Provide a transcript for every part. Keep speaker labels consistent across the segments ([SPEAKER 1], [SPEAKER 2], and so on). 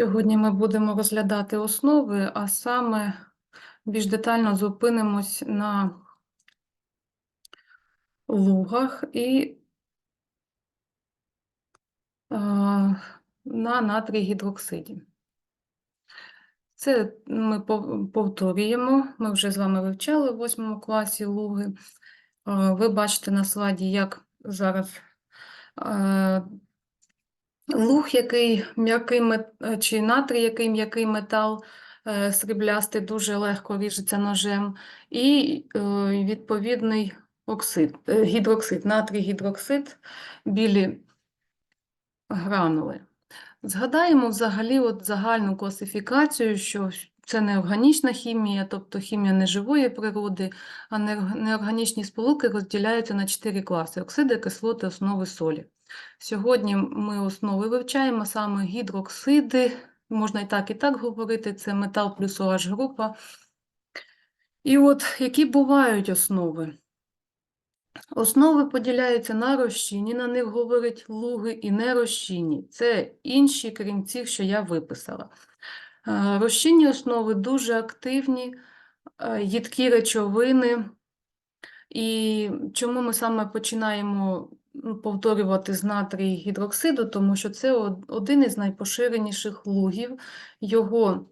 [SPEAKER 1] Сьогодні ми будемо розглядати основи, а саме більш детально зупинимось на лугах і е, на натрій гідроксиді. Це ми повторюємо. Ми вже з вами вивчали в восьмому класі луги. Е, Ви бачите на слайді, як зараз е, луг, який м'який е, чи натрій, який м'який метал е, сріблястий, дуже легко ріжеться ножем, і е, відповідний оксид, гідроксид, натрій гідроксид, білі гранули. Згадаємо взагалі от загальну класифікацію, що це неорганічна хімія, тобто хімія неживої природи, а неорганічні сполуки розділяються на чотири класи: оксиди, кислоти, основи, солі. Сьогодні ми основи вивчаємо саме гідроксиди, можна і так, і так говорити, це метал плюс OH група. І от які бувають основи? Основи поділяються на розчинні, на них говорять луги, і нерозчинні. Це інші, крім цих, що я виписала. Е, Розчинні основи дуже активні, е, їдкі речовини. І чому ми саме починаємо повторювати з натрій гідроксиду? Тому що це один із найпоширеніших лугів. Його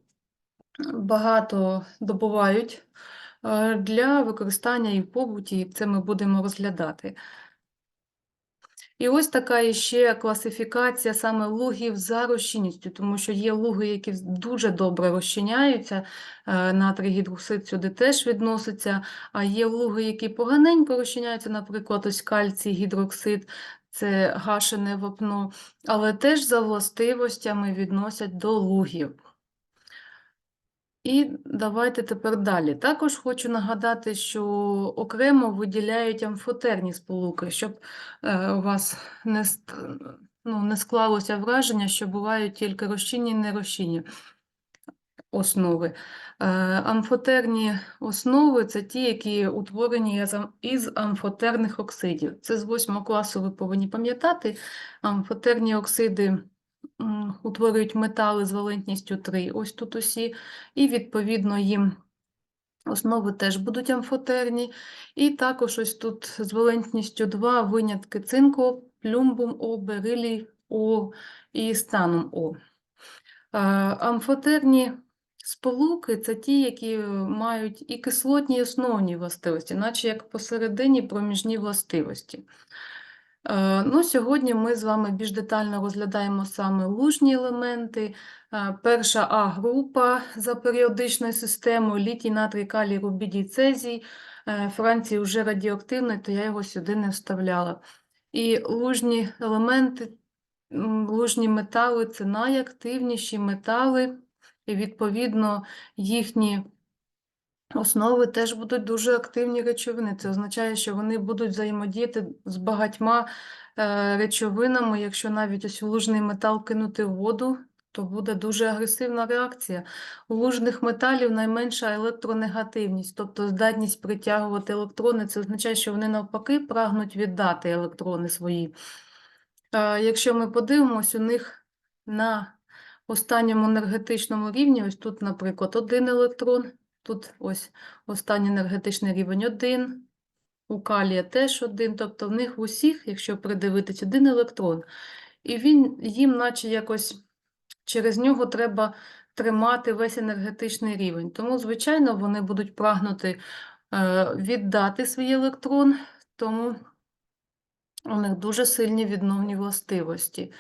[SPEAKER 1] багато добувають е, для використання і в побуті, і це ми будемо розглядати. І ось така іще класифікація саме лугів за розчинністю, тому що є луги, які дуже добре розчиняються, е, натрій гідроксид сюди теж відноситься, а є луги, які поганенько розчиняються, наприклад, ось кальцій гідроксид, це гашене вапно, але теж за властивостями відносять до лугів. І давайте тепер далі. Також хочу нагадати, що окремо виділяють амфотерні сполуки, щоб е, у вас не, ну, не склалося враження, що бувають тільки розчинні і нерозчинні основи. Е, Амфотерні основи це ті, які утворені із амфотерних оксидів. Це з восьмого класу ви повинні пам'ятати. Амфотерні оксиди утворюють метали з валентністю 3, ось тут усі, і відповідно їм основи теж будуть амфотерні. І також ось тут з валентністю 2 винятки цинку, плюмбум О, берилій О і станум О. Е, Амфотерні сполуки це ті, які мають і кислотні, і основні властивості, наче як посередині проміжні властивості. Е, Ну, сьогодні ми з вами більш детально розглядаємо саме лужні елементи. Е, Перша А-група за періодичною системою літій, натрій, калій, рубідій, цезій. Е, Франції вже радіоактивний, то я його сюди не вставляла. І лужні елементи, лужні метали це найактивніші метали, і відповідно їхні Основи теж будуть дуже активні речовини. Це означає, що вони будуть взаємодіяти з багатьма е, речовинами. Якщо навіть ось лужний метал кинути в воду, то буде дуже агресивна реакція. У лужних металів найменша електронегативність, тобто здатність притягувати електрони. Це означає, що вони навпаки прагнуть віддати електрони свої. Е, Якщо ми подивимось, у них на останньому енергетичному рівні, ось тут, наприклад, один електрон. Тут ось останній енергетичний рівень один, у калія теж один, тобто в них в усіх, якщо придивитись, один електрон. І він їм, наче якось через нього треба тримати весь енергетичний рівень. Тому, звичайно, вони будуть прагнути е, віддати свій електрон, тому у них дуже сильні відновні властивості.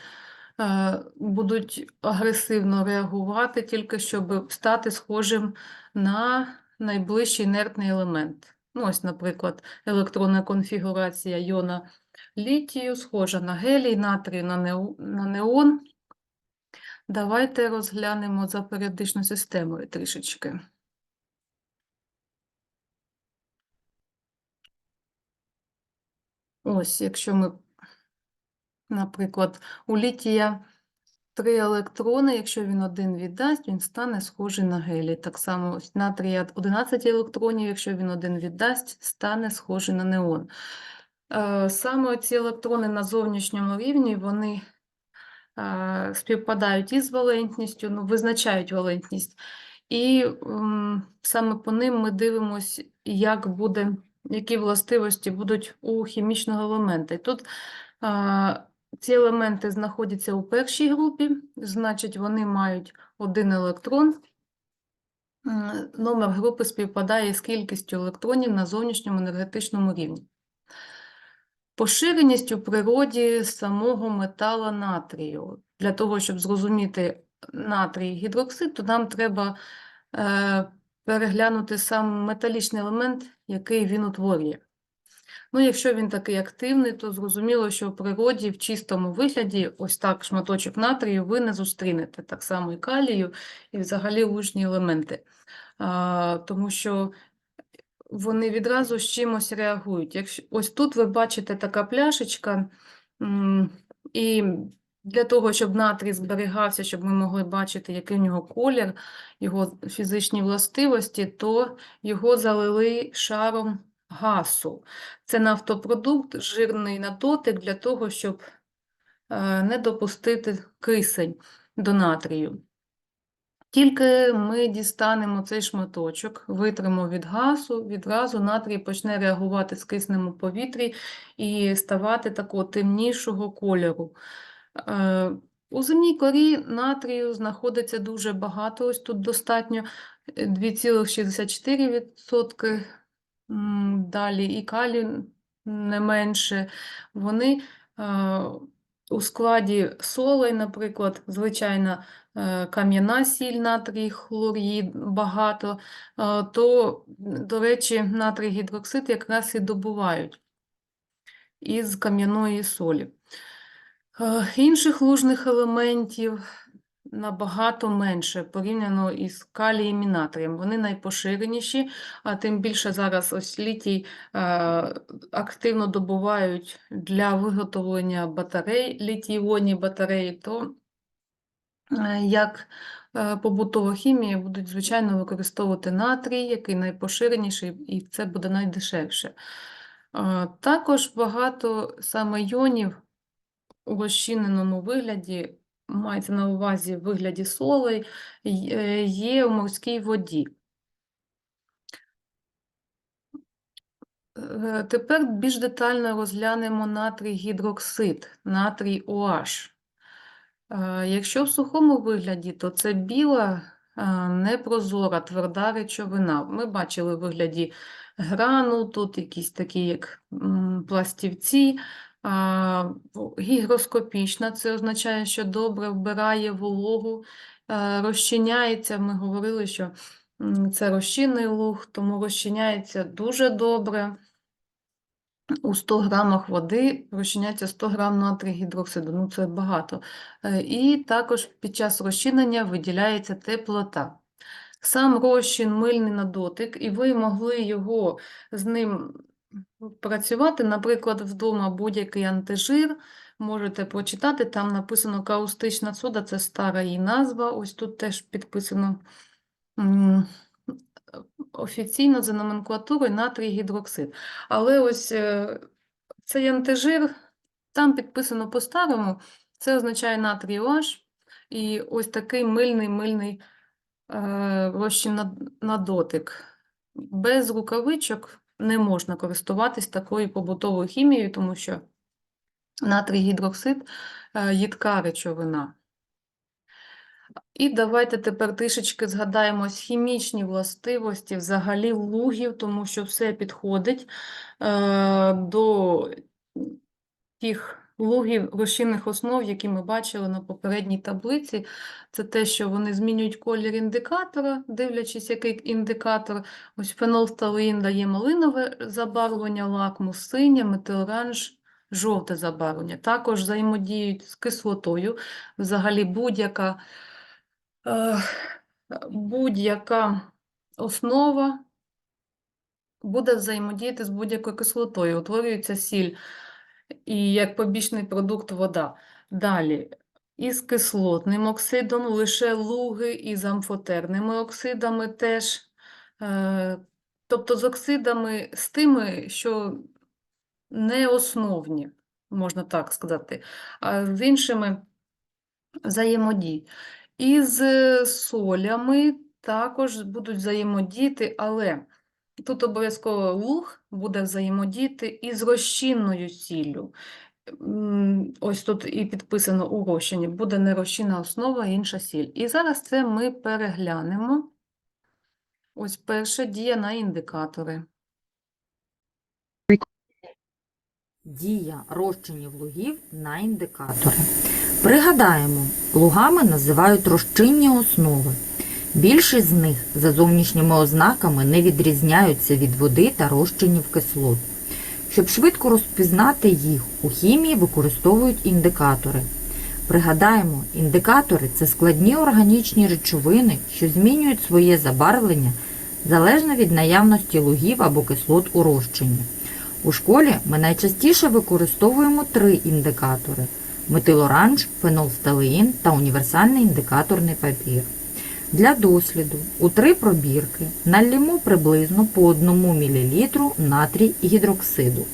[SPEAKER 1] Е, Будуть агресивно реагувати, тільки щоб стати схожим на найближчий інертний елемент. Ну, ось, наприклад, електронна конфігурація йона літію, схожа на гелій, натрій на неон. Давайте розглянемо за періодичною системою трішечки. Ось, якщо ми, наприклад, у літія три електрони, якщо він один віддасть, він стане схожий на гелій. Так само натрія 11 електронів, якщо він один віддасть, стане схожий на неон. Е, Саме ці електрони на зовнішньому рівні, вони е, співпадають із валентністю, ну, визначають валентність. І саме по ним ми дивимося, як буде, які властивості будуть у хімічного елемента. І тут а, ці елементи знаходяться у першій групі, значить, вони мають один електрон. Номер групи співпадає з кількістю електронів на зовнішньому енергетичному рівні. Поширеність у природі самого метала натрію. Для того, щоб зрозуміти натрій гідроксид, то нам треба е, переглянути сам металічний елемент, який він утворює. Ну, якщо він такий активний, то зрозуміло, що в природі в чистому вигляді ось так шматочок натрію ви не зустрінете, так само і калію, і взагалі лужні елементи. А, тому що вони відразу з чимось реагують. Якщо, ось тут ви бачите така пляшечка, і для того, щоб натрій зберігався, щоб ми могли бачити, який в нього колір, його фізичні властивості, то його залили шаром гасу. Це нафтопродукт, жирний на дотик для того, щоб е, не допустити кисень до натрію. Тільки ми дістанемо цей шматочок, витримо від газу, відразу натрій почне реагувати з киснем у повітрі і ставати такого темнішого кольору. Е, У земній корі натрію знаходиться дуже багато, ось тут достатньо е, 2,64%, м, далі і калій не менше. Вони е, у складі солей, наприклад, звичайна е, кам'яна сіль, натрій, хлорід багато, е, то, до речі, натрій гідроксид якраз і добувають із кам'яної солі. Інших лужних елементів набагато менше порівняно із калієм і натрієм. Вони найпоширеніші, а тим більше зараз ось літій е, активно добувають для виготовлення батарей, літій-іонні батареї, то е, як е, побутова хімія будуть, звичайно, використовувати натрій, який найпоширеніший, і це буде найдешевше. Також багато саме іонів у розчиненому вигляді, мається на увазі в вигляді солей, е, є у морській воді. Е, Тепер більш детально розглянемо натрій гідроксид, натрій OH. Е, Якщо в сухому вигляді, то це біла, непрозора, тверда речовина. Ми бачили в вигляді гранул, тут якісь такі, як пластівці. Гігроскопічна, це означає, що добре вбирає вологу, е, розчиняється. Ми говорили, що це розчинний луг, тому розчиняється дуже добре. У 100 грамах води розчиняється 100 грам натрію гідроксиду, ну це багато. Е, І також під час розчинення виділяється теплота. Сам розчин мильний на дотик, і ви могли його з ним працювати, наприклад, вдома будь-який антижир, можете прочитати, там написано каустична сода, це стара її назва, ось тут теж підписано офіційно за номенклатурою натрій гідроксид. Але ось е, цей антижир, там підписано по-старому, це означає натрій OH, і ось такий мильний-мильний е, розчин на, на дотик. Без рукавичок не можна користуватись такою побутовою хімією, тому що натрій гідроксид е, їдка речовина. І давайте тепер трішечки згадаємо хімічні властивості взагалі лугів, тому що все підходить е, до тих лугів розчинних основ, які ми бачили на попередній таблиці. Це те, що вони змінюють колір індикатора, дивлячись, який індикатор. Ось фенолфталеїн дає малинове забарвлення, лакмус синє, метилоранж жовте забарвлення. Також взаємодіють з кислотою. Взагалі будь-яка е, будь-яка основа буде взаємодіяти з будь-якою кислотою. Утворюється сіль і як побічний продукт вода. Далі, із кислотним оксидом лише луги із амфотерними оксидами теж. Е, Тобто з оксидами, з тими, що не основні, можна так сказати, а з іншими взаємодій. Із е, солями також будуть взаємодіяти, але тут обов'язково луг буде взаємодіяти із розчинною сіллю. Ось тут і підписано у розчині. Буде не розчинна основа, інша сіль. І зараз це ми переглянемо. Ось перша дія на індикатори.
[SPEAKER 2] Дія розчинів лугів на індикатори. Пригадаємо, лугами називають розчинні основи. Більшість з них за зовнішніми ознаками не відрізняються від води та розчинів кислот. Щоб швидко розпізнати їх, у хімії використовують індикатори. Пригадаємо, індикатори це складні органічні речовини, що змінюють своє забарвлення залежно від наявності лугів або кислот у розчині. У школі ми найчастіше використовуємо три індикатори: метилоранж, фенолфталеїн та універсальний індикаторний папір. Для досліду у три пробірки налємо приблизно по 1 мл натрій гідроксиду.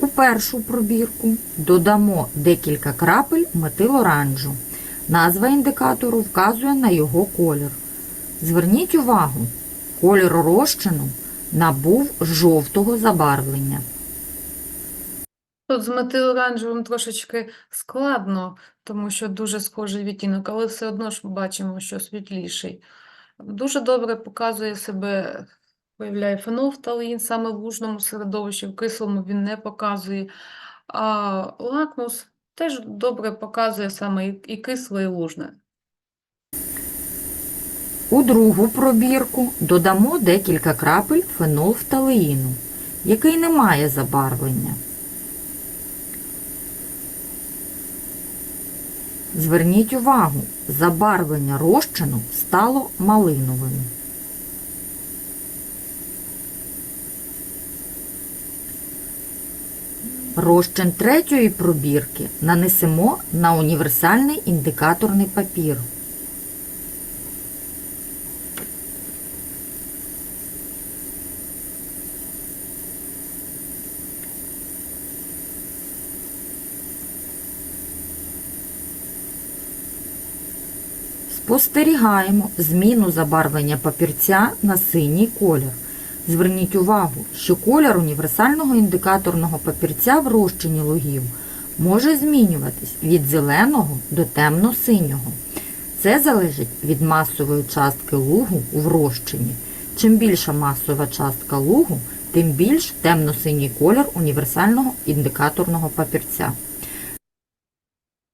[SPEAKER 2] У першу пробірку додамо декілька крапель метилоранжу. Назва індикатору вказує на його колір. Зверніть увагу, колір розчину набув жовтого забарвлення.
[SPEAKER 1] Тут з метилоранжевим трошечки складно, тому що дуже схожий відтінок, але все одно ж бачимо, що світліший. Дуже добре показує себе, виявляє фенолфталеїн саме в лужному середовищі, в кислому він не показує. А лакмус теж добре показує саме і кисле, і лужне.
[SPEAKER 2] У другу пробірку додамо декілька крапель фенолфталеїну, який не має забарвлення. Зверніть увагу, забарвлення розчину стало малиновим. Розчин третьої пробірки нанесемо на універсальний індикаторний папір. Спостерігаємо зміну забарвлення папірця на синій колір. Зверніть увагу, що колір універсального індикаторного папірця в розчині лугів може змінюватись від зеленого до темно-синього. Це залежить від масової частки лугу в розчині. Чим більша масова частка лугу, тим більш темно-синій колір універсального індикаторного папірця.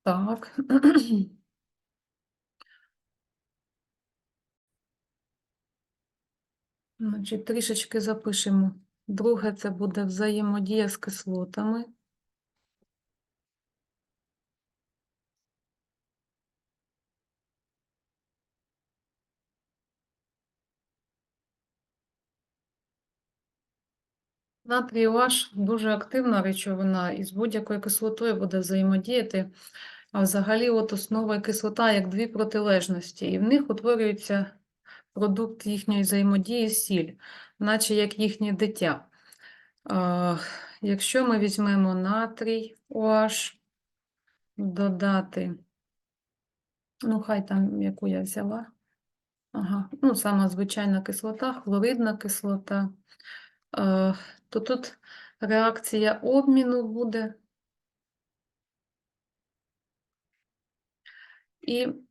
[SPEAKER 1] Так. Значить, трішечки запишемо. Друге це буде взаємодія з кислотами. Натрій OH дуже активна речовина і з будь-якою кислотою буде взаємодіяти. А взагалі от основа і кислота як дві протилежності, і в них утворюється продукт їхньої взаємодії сіль, наче як їхнє дитя. Якщо ми візьмемо натрій OH, додати, ну хай там яку я взяла, ага, ну сама звичайна кислота, хлоридна кислота, е, то тут реакція обміну буде. І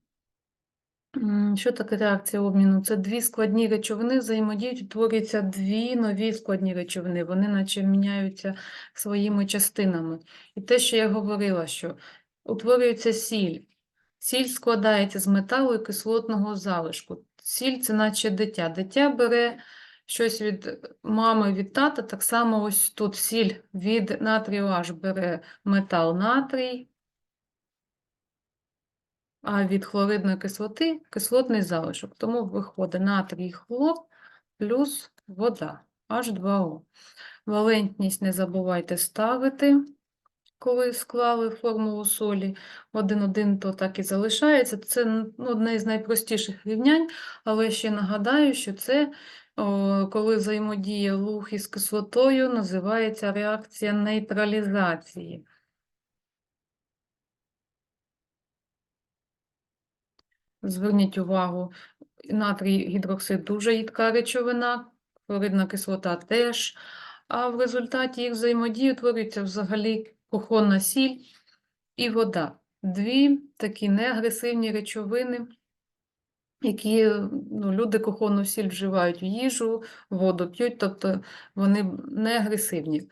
[SPEAKER 1] що таке реакція обміну? Це дві складні речовини взаємодіють, утворюються дві нові складні речовини. Вони наче міняються своїми частинами. І те, що я говорила, що утворюється сіль. Сіль складається з металу і кислотного залишку. Сіль це наче дитя. Дитя бере щось від мами, від тата. Так само ось тут сіль від натрію H бере метал натрій, від хлоридної кислоти кислотний залишок. Тому виходить натрій хлор плюс вода H2O. Валентність не забувайте ставити. коли склали формулу солі 1,1, то так і залишається. Це ну, одне з найпростіших рівнянь, але ще нагадаю, що це, коли взаємодія луг із кислотою, називається реакція нейтралізації. Зверніть увагу, натрій гідроксид дуже їдка речовина, хлоридна кислота теж, а в результаті їх взаємодії утворюється взагалі кухонна сіль і вода. Дві такі неагресивні речовини, які ну, люди кухонну сіль вживають в їжу, воду п'ють, тобто вони не агресивні.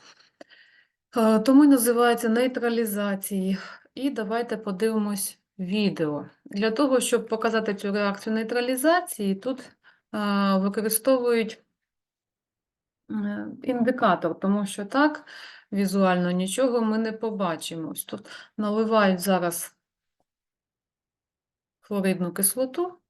[SPEAKER 1] Е, Тому й називається нейтралізації. І давайте подивимось відео. Для того, щоб показати цю реакцію нейтралізації, тут використовують е, індикатор, тому що так візуально нічого ми не побачимо. Тут наливають зараз хлоридну кислоту.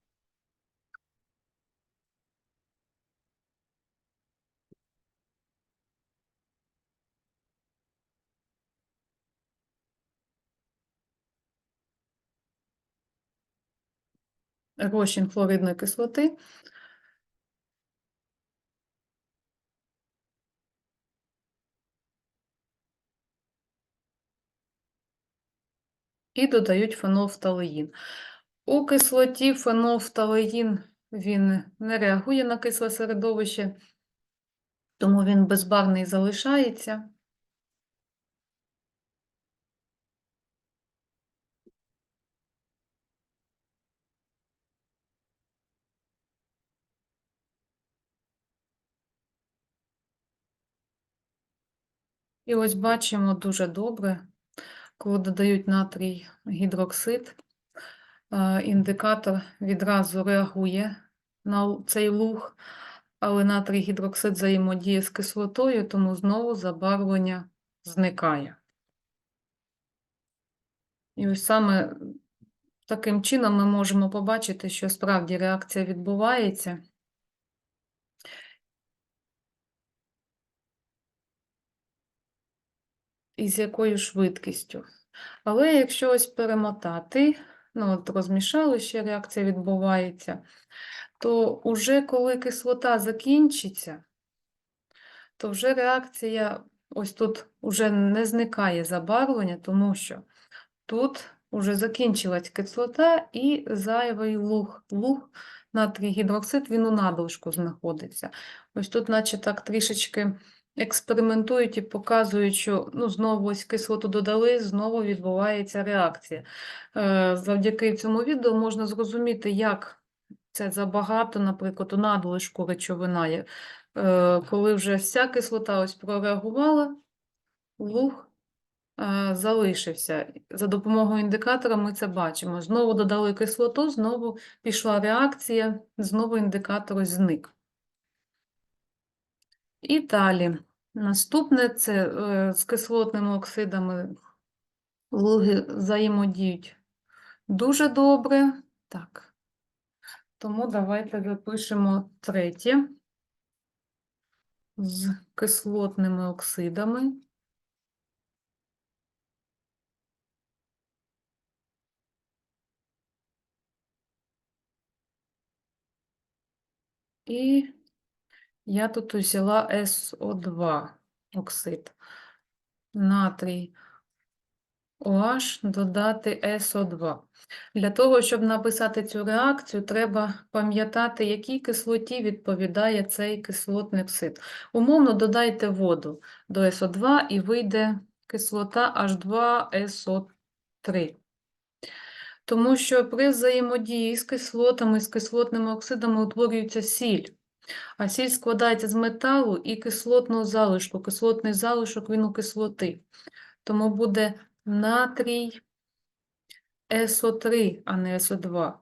[SPEAKER 1] Розчин хлоридної кислоти. І додають фенолфталеїн. У кислоті фенолфталеїн він не реагує на кисле середовище, тому він безбарний залишається. І ось бачимо дуже добре, коли додають натрій гідроксид, е, індикатор відразу реагує на цей луг, але натрій гідроксид взаємодіє з кислотою, тому знову забарвлення зникає. І ось саме таким чином ми можемо побачити, що справді реакція відбувається. І з якою швидкістю. Але якщо ось перемотати, ну от розмішали, ще реакція відбувається, то уже коли кислота закінчиться, то вже реакція ось тут уже не зникає забарвлення, тому що тут уже закінчилась кислота і зайвий луг. Луг натрій гідроксид, він у надлишку знаходиться. Ось тут, наче так трішечки експериментують і показують, що ну, знову ось кислоту додали, знову відбувається реакція. Е, Завдяки цьому відео можна зрозуміти, як це забагато, наприклад, у надлишку речовина є. Е, Коли вже вся кислота ось прореагувала, луг е, залишився. За допомогою індикатора ми це бачимо. Знову додали кислоту, знову пішла реакція, знову індикатор зник. І далі. Наступне це е, з кислотними оксидами луги взаємодіють дуже добре. Так. Тому давайте запишемо третє з кислотними оксидами. І я тут взяла СО2 оксид. Натрій OH додати СО2. Для того, щоб написати цю реакцію, треба пам'ятати, якій кислоті відповідає цей кислотний оксид. Умовно додайте воду до СО2 і вийде кислота H2SO3. Тому що при взаємодії з кислотами, з кислотними оксидами утворюється сіль. А сіль складається з металу і кислотного залишку. Кислотний залишок він у кислоти. Тому буде натрій СО3, а не СО2.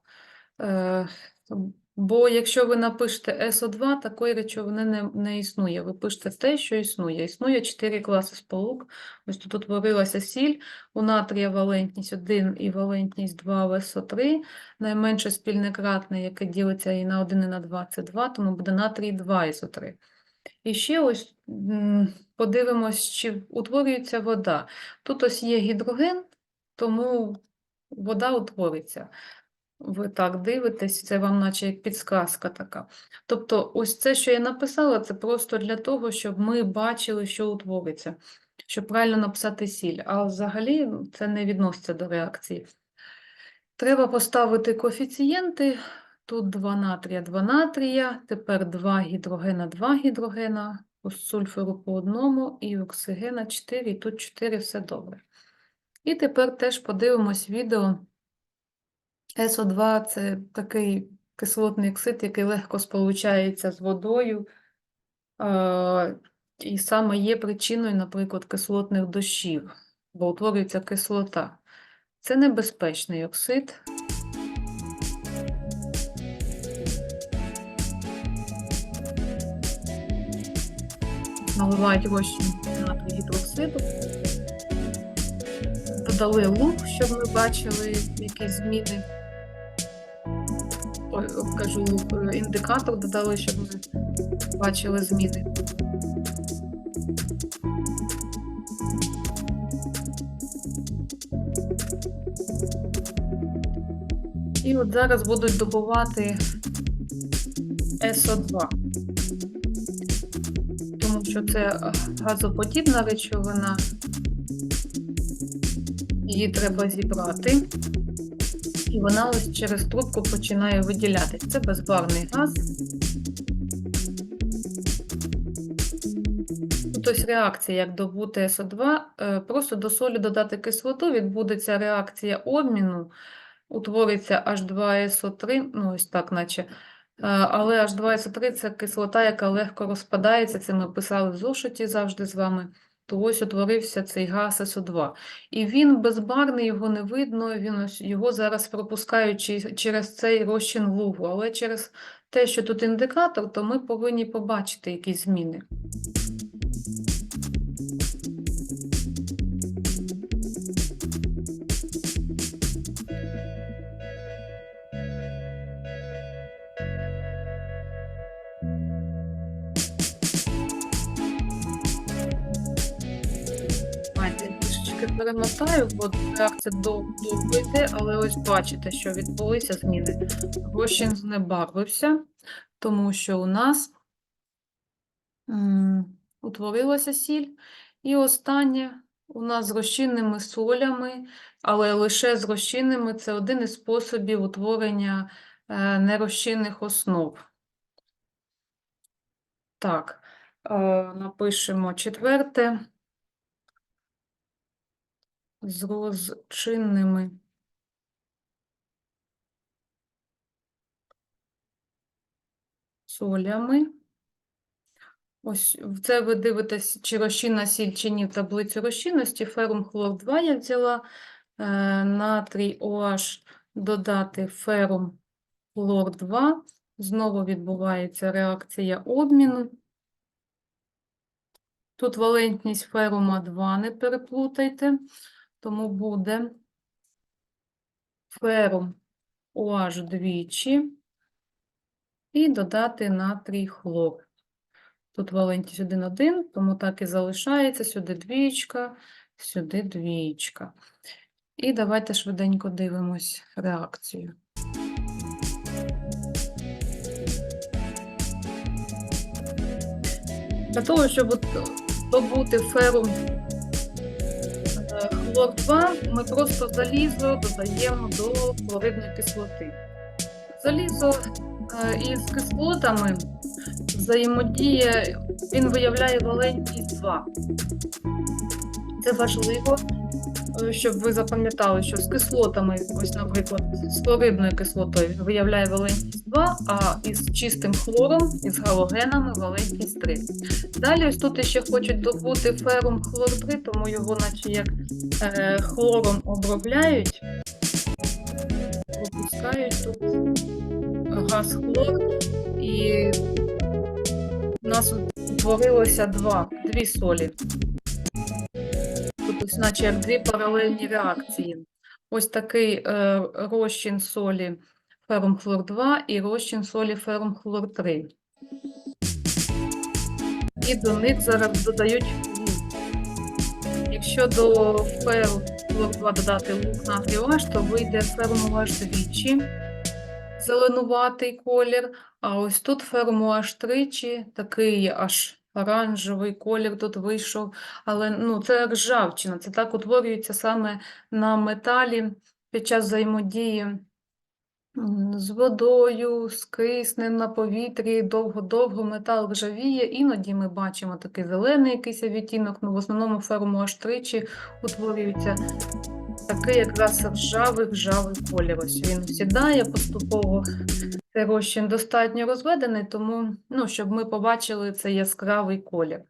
[SPEAKER 1] Бо якщо ви напишете СО2, такої речовини не, не існує. Ви пишете те, що існує. Існує 4 класи сполук. Ось тут утворилася сіль, у натрія валентність 1 і валентність 2 в СО3. Найменше спільне кратне, яке ділиться і на 1, і на 2, це 2, тому буде натрій 2 СО3. І ще ось подивимось, чи утворюється вода. Тут ось є гідроген, тому вода утвориться. Ви так дивитесь, це вам наче як підсказка така. Тобто, ось це, що я написала, це просто для того, щоб ми бачили, що утвориться, щоб правильно написати сіль. А взагалі це не відноситься до реакції. Треба поставити коефіцієнти. Тут 2 натрія, 2 натрія, тепер 2 гідрогена, 2 гідрогена, сульфуру по одному і оксигена 4, і тут 4, все добре. І тепер теж подивимось відео. СО2 – це такий кислотний оксид, який легко сполучається з водою, і саме є причиною, наприклад, кислотних дощів, бо утворюється кислота. Це небезпечний оксид. Наливають розчин натрій гідроксиду. Додали лук, щоб ми бачили якісь зміни. Ой, кажу, е, індикатор додали, щоб ми бачили зміни. І от зараз будуть добувати СО2, тому що це е, газоподібна речовина, її треба зібрати, і вона ось через трубку починає виділятися. Це безбарний газ. Тут ось реакція, як добути СО2, е, просто до солі додати кислоту, відбудеться реакція обміну, утвориться H2SO3, ну ось так, наче. Е, Але H2SO3 – це кислота, яка легко розпадається, це ми писали в зошиті завжди з вами. То ось утворився цей газ СО2. І він безбарний, його не видно, він ось, його зараз пропускають через цей розчин лугу. Але через те, що тут індикатор, то ми повинні побачити якісь зміни. Перемотаю, бо реакція дов- довго йде, але ось бачите, що відбулися зміни. Розчин знебарвився, тому що у нас утворилася сіль. І останнє у нас з розчинними солями, але лише з розчинними це один із способів утворення е, нерозчинних основ. Так, е, напишемо четверте. З розчинними солями. Ось це ви дивитесь, чи розчинна сіль, чи ні в таблицю розчинності. Ферум хлор 2 я взяла, е, натрій OH додати ферум хлор 2. Знову відбувається реакція обміну. Тут валентність ферума 2, не переплутайте, тому буде ферум OH двічі і додати натрій хлор. Тут валентність 1,1, тому так і залишається. Сюди двічка, сюди двічка. І давайте швиденько дивимось реакцію. Для того, щоб от добути ферум хлор 2, ми просто залізо додаємо до хлоридної кислоти. Залізо е, із кислотами взаємодіє, він виявляє валентність 2. Це важливо, е, щоб ви запам'ятали, що з кислотами, ось, наприклад, з хлоридною кислотою виявляє валентність 2, а із чистим хлором, із галогенами валентність 3. Далі ось тут ще хочуть добути ферум хлор 3, тому його наче як е, хлором обробляють, пропускають тут газ хлор, і у нас утворилося два, дві солі. Тут ось наче як дві паралельні реакції. Ось такий е, розчин солі ферум хлор 2 і розчин солі ферум хлор 3. І до них зараз додають Якщо до феру 2 додати лук натрію OH, то вийде фермуаж двічі, зеленуватий колір, а ось тут фермуаж тричі, такий аж оранжевий колір тут вийшов. Але ну, це ржавчина, це так утворюється саме на металі під час взаємодії з водою, з киснем на повітрі, довго-довго метал ржавіє. Іноді ми бачимо такий зелений якийсь відтінок, ну в основному ферму аж тричі утворюється такий якраз ржавий ржавий колір. Ось він сідає поступово. Цей розчин достатньо розведений, тому ну, щоб ми побачили цей яскравий колір.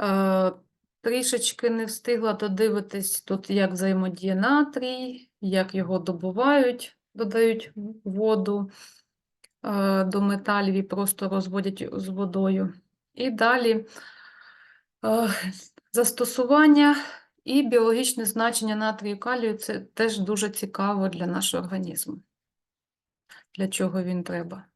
[SPEAKER 1] Е, Трішечки не встигла додивитись тут, як взаємодіє натрій, як його добувають, додають воду е, до металів і просто розводять з водою. І далі е, застосування і біологічне значення натрію калію це теж дуже цікаво для нашого організму. Для чого він треба.